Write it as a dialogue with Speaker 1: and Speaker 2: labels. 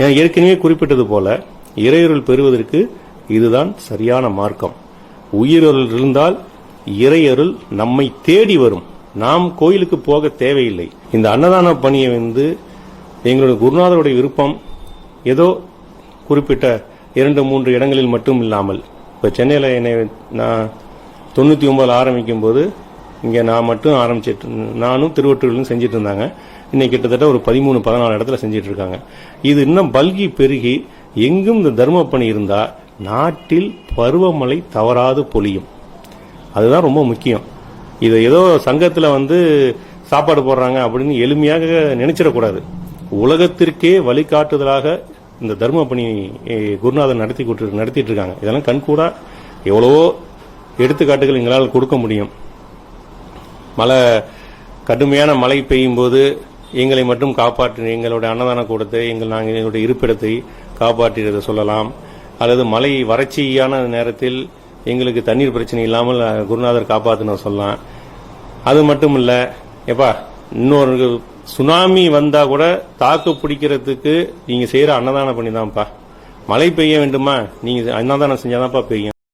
Speaker 1: நான் ஏற்கனவே குறிப்பிட்டது போல இறையருள் பெறுவதற்கு இதுதான் சரியான மார்க்கம். உயிரருள் இருந்தால் இறையருள் நம்மை தேடி வரும். நாம் கோயிலுக்கு போக தேவையில்லை. இந்த அன்னதான பணியை வந்து எங்களுடைய குருநாதருடைய விருப்பம். ஏதோ குறிப்பிட்ட இரண்டு மூன்று இடங்களில் மட்டும் இல்லாமல் இப்போ சென்னையில் என்னை நான் தொண்ணூற்றி ஒன்பதில் ஆரம்பிக்கும் போது இங்கே நான் மட்டும் ஆரம்பிச்சிட்டு நானும் திருவொற்றூர்லையும் செஞ்சுட்டு இருந்தாங்க இன்னைக்கு கிட்டத்தட்ட ஒரு பதிமூணு பதினாலு இடத்துல செஞ்சுட்டு இருக்காங்க இது இன்னும் பல்கி பெருகி எங்கும் இந்த தர்ம பணி இருந்தா நாட்டில் பருவமழை தவறாது பொழியும். அதுதான் ரொம்ப முக்கியம். இது ஏதோ சங்கத்தில் வந்து சாப்பாடு போடுறாங்க அப்படின்னு எளிமையாக நினைச்சிடக்கூடாது. உலகத்திற்கே வழிகாட்டுதலாக இந்த தர்ம பணி குருநாதன் நடத்தி நடத்திட்டு இருக்காங்க. இதெல்லாம் கண்கூடா எவ்வளவோ எடுத்துக்காட்டுகள் எங்களால் கொடுக்க முடியும். மழை கடுமையான மழை பெய்யும் போது எங்களை மட்டும் காப்பாற்றி எங்களுடைய அன்னதான கூடத்தை எங்கள் நாங்கள் எங்களுடைய இருப்பிடத்தை காப்பாற்றியதை சொல்லலாம். அல்லது மழை வறட்சியான நேரத்தில் எங்களுக்கு தண்ணீர் பிரச்சனை இல்லாமல் குருநாதர் காப்பாற்றின சொல்லலாம். அது மட்டும் இல்லை எப்பா இன்னொரு சுனாமி வந்தால் கூட தாக்கு பிடிக்கிறதுக்கு நீங்கள் செய்கிற அன்னதானம் பண்ணி தான்ப்பா மழை பெய்ய வேண்டுமா? நீங்கள் அன்னதானம் செஞ்சாதான்ப்பா பெய்யும்.